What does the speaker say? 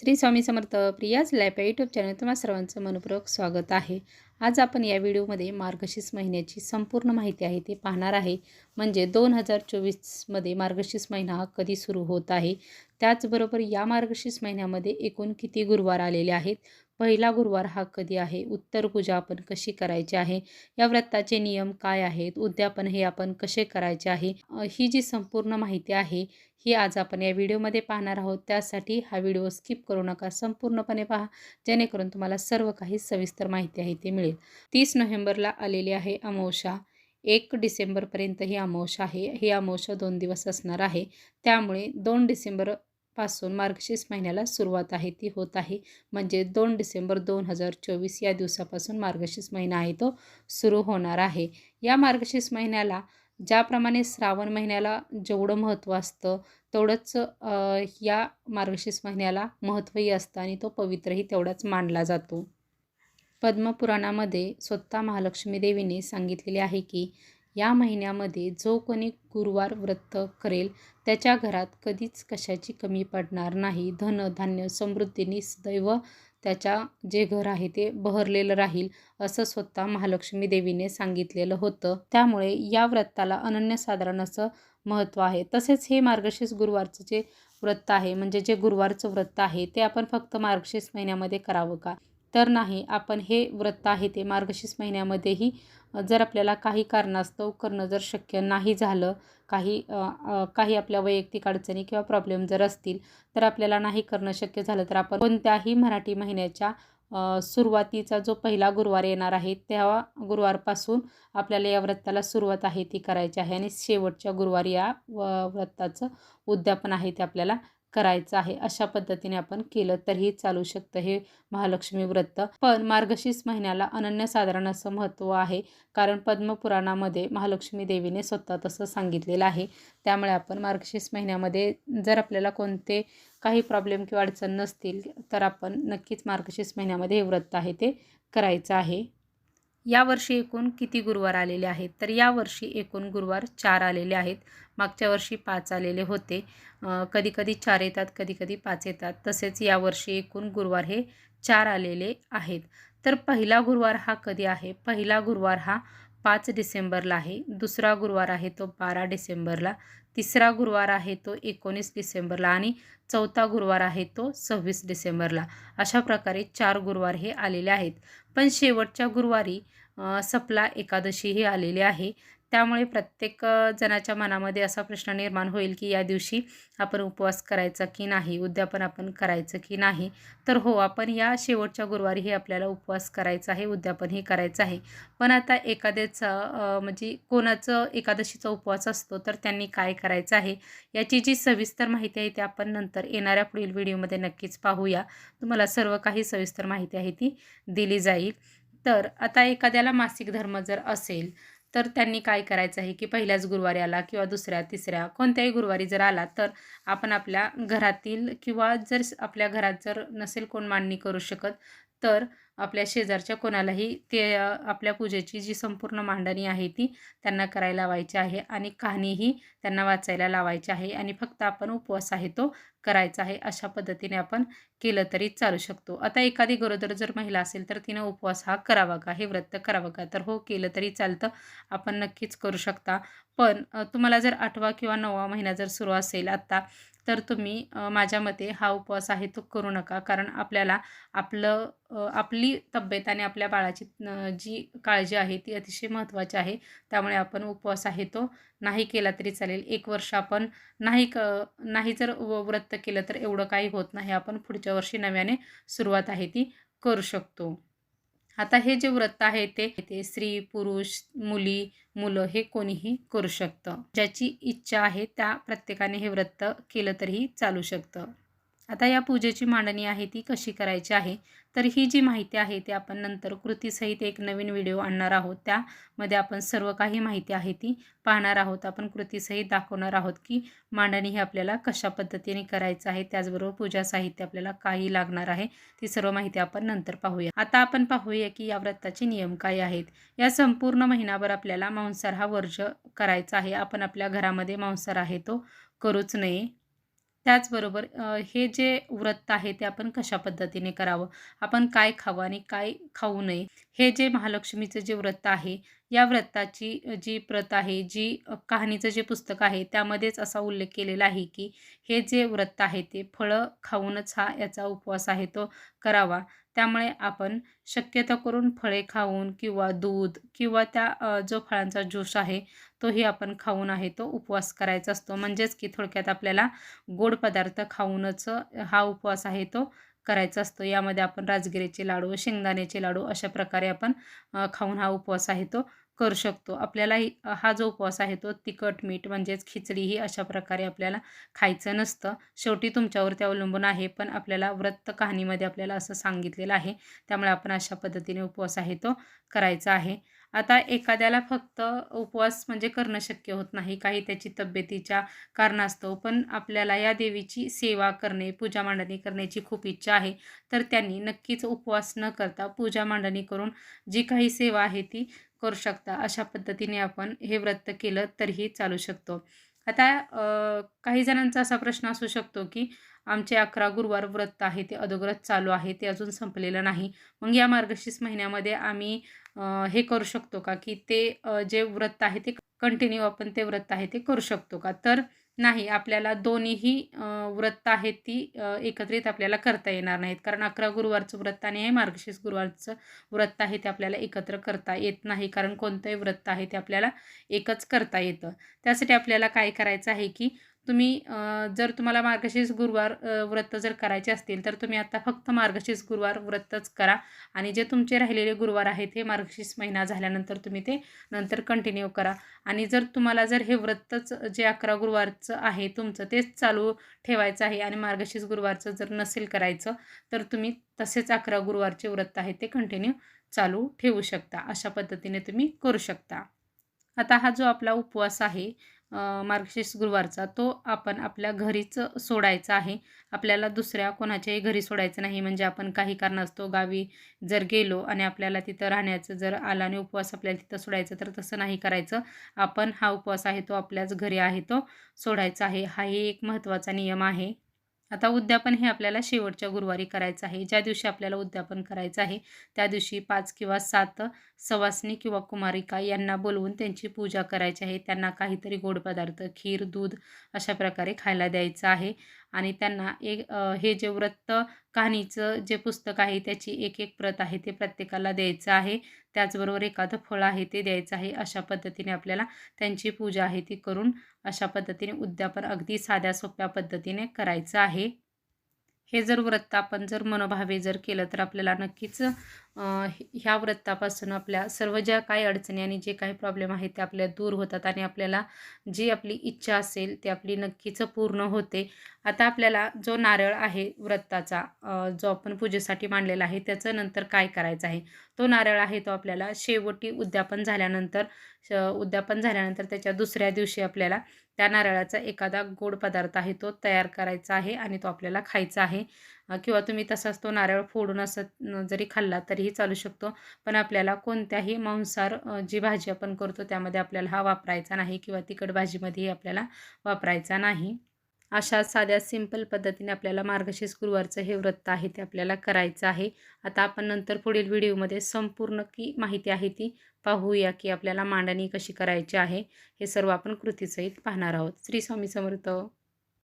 श्री स्वामी समर्थ प्रियाज लॅप या यूट्यूब चॅनल तुम्हा सर्वांचं मनपूर्वक स्वागत आहे. आज आपण या व्हिडिओमध्ये मार्गशीर्ष महिन्याची संपूर्ण माहिती आहे ते पाहणार आहे. म्हणजे दोन हजार चोवीसमध्ये मार्गशीर्ष महिना हा कधी सुरू होत आहे? त्याचबरोबर या मार्गशीर्ष महिन्यामध्ये एकूण किती गुरुवार आलेले आहेत? पहिला गुरुवार हा कधी आहे? उत्तर पूजा आपण कशी करायची आहे? या व्रताचे नियम काय आहेत? उद्यापन हे आपण कसे करायचे आहे? ही जी संपूर्ण माहिती आहे ही आज आपण या व्हिडिओमध्ये पाहणार आहोत. त्यासाठी हा व्हिडिओ स्किप करू नका. संपूर्णपणे पहा. जेणेकरून तुम्हाला सर्व काही सविस्तर माहिती आहे ते मिळेल. तीस नोव्हेंबरला आलेली आहे अमावशा एक डिसेंबरपर्यंत ही अमावशा आहे. ही अमावशा दोन दिवस असणार आहे. त्यामुळे दोन डिसेंबर पासून मार्गशीर्ष महिन्याला सुरुवात आहे. ती होत आहे. म्हणजे दोन डिसेंबर दोन हजार चोवीस या दिवसापासून मार्गशीर्ष महिना आहे. तो सुरू होणार आहे. या मार्गशीर्ष महिन्याला ज्याप्रमाणे श्रावण महिन्याला जेवढं महत्त्व असतं तेवढंच या मार्गशीर्ष महिन्याला महत्त्वही असतं आणि तो पवित्रही तेवढाच मानला जातो. पद्मपुराणामध्ये स्वतः महालक्ष्मी देवीने सांगितलेले आहे की या महिन्यामध्ये जो कोणी गुरुवार व्रत करेल त्याच्या घरात कधीच कशाची कमी पडणार नाही. धन धान्य समृद्धीने सदैव त्याच्या जे घर आहे ते बहरलेलं राहील असं स्वतः महालक्ष्मी देवीने सांगितलेलं होतं. त्यामुळे या व्रताला अनन्यसाधारण असं महत्त्व आहे. तसेच हे मार्गशीर्ष गुरुवारचं जे व्रत आहे म्हणजे जे गुरुवारचं व्रत आहे ते आपण फक्त मार्गशीर्ष महिन्यामध्ये करावं का? तर नाही आपण हे व्रत आहे ते मार्गशीर्ष महिन्यामध्येही जर आपल्याला काही कारणास्तव करणं जर शक्य नाही झालं काही काही आपल्या वैयक्तिक अडचणी किंवा प्रॉब्लेम जर असतील तर आपल्याला नाही करणं शक्य झालं तर आपण कोणत्याही मराठी महिन्याच्या सुरुवातीचा जो पहिला गुरुवार येणार आहे त्या गुरुवारपासून आपल्याला या व्रताला सुरुवात आहे ती करायची आहे आणि शेवटच्या गुरुवारी या व व्रताचं उद्यापन आहे ते आपल्याला करायचं आहे अशा पद्धतीने आपण केलं तरीही चालू शकतं हे महालक्ष्मी व्रत. पण मार्गशीर्ष महिन्याला अनन्यसाधारण असं महत्त्व आहे. कारण पद्मपुराणामध्ये महालक्ष्मी देवीने स्वतः तसं सांगितलेलं आहे. त्यामुळे आपण मार्गशीर्ष महिन्यामध्ये जर आपल्याला कोणते काही प्रॉब्लेम किंवा अडचण नसतील तर आपण नक्कीच मार्गशीर्ष महिन्यामध्ये हे व्रत आहे ते करायचं आहे. यावर्षी एकूण किती गुरुवार आलेले आहेत? तर यावर्षी एकूण गुरुवार चार आलेले आहेत. मागच्या वर्षी पाच आलेले होते. कधी कधी चार येतात कधी कधी पाच येतात. तसेच यावर्षी एकूण गुरुवार हे चार आलेले आहेत. तर पहिला गुरुवार हा कधी आहे? पहिला गुरुवार हा पाच डिसेंबरला आहे. दुसरा गुरुवार आहे तो बारा डिसेंबरला. तिसरा गुरुवार आहे तो एकोणीस डिसेंबरला. आणि चौथा गुरुवार आहे तो सव्वीस डिसेंबरला. अशा प्रकारे चार गुरुवार हे आलेले आहेत. पण शेवटच्या गुरुवारी सपला एकादशी ही आलेली आहे. त्यामुळे प्रत्येक जणाच्या मनामध्ये असा प्रश्न निर्माण होईल की या दिवशी आपण उपवास करायचा की नाही उद्यापन आपण करायचं की नाही? तर हो आपण या शेवटच्या गुरुवारी हे आपल्याला उपवास करायचा आहे उद्यापनही करायचं आहे. पण आता एखाद्याचा म्हणजे कोणाचं एकादशीचा उपवास असतो तर त्यांनी काय करायचं आहे? याची जी सविस्तर माहिती आहे ती आपण नंतर येणाऱ्या पुढील व्हिडिओमध्ये नक्कीच पाहूया. तुम्हाला सर्व काही सविस्तर माहिती आहे ती दिली जाईल. तर आता एखाद्याला मासिक धर्म जर असेल तर त्यांनी काय करायचं आहे की पहिल्याच गुरुवारी आला किंवा दुसऱ्या तिसऱ्या कोणत्याही गुरुवारी जर आला तर आपण आपल्या घरातील किंवा जर आपल्या घरात जर नसेल कोण मांडणी करू शकत तर आपल्या शेजारच्या कोणालाही ते आपल्या पूजेची जी संपूर्ण मांडणी आहे ती त्यांना करायला लावायची आहे आणि कहाणीही त्यांना वाचायला लावायची आहे आणि फक्त आपण उपवास आहे तो करायचा आहे अशा पद्धतीने आपण केलं तरी चालू शकतो. आता एखादी गरोदर जर महिला असेल तर तिनं उपवास हा करावा का? हे व्रत करावं का? तर हो केलं तरी चालतं. आपण नक्कीच करू शकता. पण तुम्हाला जर आठवा किंवा नववा महिना जर सुरू असेल आत्ता तर तुम्ही माझ्या मते हा उपवास आहे तो करू नका. कारण आपल्याला आपलं आपली तब्येत आणि आपल्या बाळाची जी काळजी आहे ती अतिशय महत्त्वाची आहे. त्यामुळे आपण उपवास आहे तो नाही केला तरी चालेल. एक वर्ष आपण नाही क नाही जर व व्रत केलं तर एवढं काही होत नाही. आपण पुढच्या वर्षी नव्याने सुरुवात आहे ती करू शकतो. आता हे जे व्रत आहे ते ते स्त्री पुरुष मुली मुलं हे कोणीही करू शकतं. ज्याची इच्छा आहे त्या प्रत्येकाने हे व्रत केलं तरीही चालू शकतं. आता या पूजेची मांडणी आहे ती कशी करायची आहे? तर ही जी माहिती आहे ती आपण नंतर कृतीसहित एक नवीन व्हिडिओ आणणार आहोत. त्यामध्ये आपण सर्व काही माहिती आहे ती पाहणार आहोत. आपण कृतीसहित दाखवणार आहोत की मांडणी ही आपल्याला कशा पद्धतीने करायचं आहे त्याचबरोबर पूजा साहित्य आपल्याला काही लागणार आहे ती सर्व माहिती आपण नंतर पाहूया. आता आपण पाहूया की या व्रताचे नियम काय आहेत. या संपूर्ण महिनाभर आपल्याला मांसार हा वर्ज करायचा आहे. आपण आपल्या घरामध्ये मांसार आहे तो करूच नये. त्याचबरोबर हे जे व्रत आहे ते आपण कशा पद्धतीने करावं? आपण काय खावं आणि काय खाऊ नये? हे जे महालक्ष्मीचं जे व्रत आहे या व्रताची जी प्रत आहे जी कहाणीचं जे पुस्तक आहे त्यामध्येच असा उल्लेख केलेला आहे की हे जे व्रत आहे ते फळं खाऊनच हा याचा उपवास आहे तो करावा. त्यामुळे आपण शक्यतो करून फळे खाऊन किंवा दूध किंवा त्या जो फळांचा ज्यूस आहे तोही आपण खाऊन आहे तो उपवास करायचा असतो. म्हणजेच की थोडक्यात आपल्याला गोड पदार्थ खाऊनच हा उपवास आहे तो करायचा असतो. यामध्ये आपण राजगिरीचे लाडू शेंगदाण्याचे लाडू अशा प्रकारे आपण खाऊन हा उपवास आहे तो करू शकतो. आपल्याला हा जो उपवास आहे तो तिखट मीठ म्हणजेच खिचडी ही अशा प्रकारे आपल्याला खायचं नसतं. शेवटी तुमच्यावरती अवलंबून आहे पण आपल्याला व्रत कहाणीमध्ये आपल्याला असं सांगितलेलं आहे. त्यामुळे आपण अशा पद्धतीने उपवास आहे तो करायचा आहे. आता एखाद्याला फक्त उपवास म्हणजे करणं शक्य होत नाही. काही त्याची तब्येतीच्या कारणास्तव पण आपल्याला या देवीची सेवा करणे पूजा मांडणी करण्याची खूप इच्छा आहे. तर त्यांनी नक्कीच उपवास न करता पूजा मांडणी करून जी काही सेवा आहे ती करू शकता. अशा पद्धतीने आपण हे व्रत केलं तरीही चालू शकतो. आता काही जणांचा असा प्रश्न असू शकतो की आमचे अकरा गुरुवार व्रत आहे ते अदोगरच चालू आहे ते अजून संपलेलं नाही. मग या मार्गशीर्ष महिन्यामध्ये आम्ही हे करू शकतो का? की ते जे व्रत आहे ते कंटिन्यू आपण ते व्रत आहे ते करू शकतो का? तर नाही आपल्याला दोन्हीही व्रत आहेत ती एकत्रित आपल्याला करता येणार नाहीत. कारण अकरा गुरुवारचं व्रत आणि हे मार्गशीर्ष गुरुवारचं व्रत आहे ते आपल्याला एकत्र करता येत नाही. कारण कोणतंही व्रत आहे ते आपल्याला एकच करता येतं. त्यासाठी आपल्याला काय करायचं आहे की तुम्ही जर तुम्हाला मार्गशीर्ष गुरुवार व्रत जर करायचे असतील तर तुम्ही आता फक्त मार्गशीर्ष गुरुवार व्रतच करा. आणि जे तुमचे राहिलेले गुरुवार आहेत हे मार्गशीर्ष महिना झाल्यानंतर तुम्ही ते नंतर कंटिन्यू करा. आणि जर तुम्हाला जर हे व्रतच जे अकरा गुरुवारचं आहे तुमचं तेच चालू ठेवायचं आहे आणि मार्गशीर्ष गुरुवारचं जर नसेल करायचं तर तुम्ही तसेच अकरा गुरुवारचे व्रत आहे ते कंटिन्यू चालू ठेवू शकता. अशा पद्धतीने तुम्ही करू शकता. आता हा जो आपला उपवास आहे मार्गशीर्ष गुरुवारचा तो आपण आपल्या घरीच सोडायचा आहे. आपल्याला दुसऱ्या कोणाच्याही घरी सोडायचं नाही. म्हणजे आपण काही कारणास्तव गावी जर गेलो आणि आपल्याला तिथं राहण्याचं जर आला आणि उपवास आपल्याला तिथं सोडायचं तर तसं नाही करायचं. आपण हा उपवास आहे तो आपल्याच घरी आहे तो सोडायचा आहे. हाही एक महत्त्वाचा नियम आहे. आता उद्यापन हे आपल्याला शेवटच्या गुरुवारी करायचं आहे. ज्या दिवशी आपल्याला उद्यापन करायचं आहे त्या दिवशी पाच किंवा सात सवासनी किंवा कुमारिका यांना बोलवून त्यांची पूजा करायची आहे. त्यांना काहीतरी गोड पदार्थ खीर दूध अशा प्रकारे खायला द्यायचं आहे. आणि त्यांना एक हे जे व्रत कहाणीचं जे पुस्तक आहे त्याची एक एक प्रत आहे ते प्रत्येकाला द्यायचं आहे. त्याचबरोबर एखादं फळ आहे ते द्यायचं आहे. अशा पद्धतीने आपल्याला त्यांची पूजा आहे ती करून अशा पद्धतीने उद्यापन अगदी साध्या सोप्या पद्धतीने करायचं आहे. हे जर व्रत आपण जर मनोभावे जर केलं तर आपल्याला नक्कीच ह्या व्रतापासून आपल्या सर्व ज्या काही अडचणी आणि जे काही प्रॉब्लेम आहेत ते आपल्या दूर होतात आणि आपल्याला जी आपली इच्छा असेल ती आपली नक्कीच पूर्ण होते. आता आपल्याला जो नारळ आहे व्रताचा जो आपण पूजेसाठी मांडलेला आहे त्याचं नंतर काय करायचं आहे? तो नारळ आहे तो आपल्याला शेवटी उद्यापन झाल्यानंतर श उद्यापन झाल्यानंतर त्याच्या दुसऱ्या दिवशी आपल्याला त्या नारळाचा एखादा गोड पदार्थ आहे तो तयार करायचा आहे आणि तो आपल्याला खायचा आहे. किंवा तुम्ही तसाच तो नारळ फोडून असं जरी खाल्ला तरीही चालू शकतो. पण आपल्याला कोणत्याही मांसार जी भाजी आपण करतो त्यामध्ये आपल्याला हा वापरायचा नाही किंवा तिखट भाजीमध्येही आपल्याला वापरायचा नाही. अशा साध्या सिंपल पद्धतीने आपल्याला मार्गशीर्ष गुरुवारचं हे व्रत आहे ते आपल्याला करायचं आहे. आता आपण नंतर पुढील व्हिडिओमध्ये संपूर्ण की माहिती आहे ती पाहूया की आपल्याला मांडणी कशी करायची आहे हे सर्व आपण कृतीसहित पाहणार आहोत. श्री स्वामी समर्थ.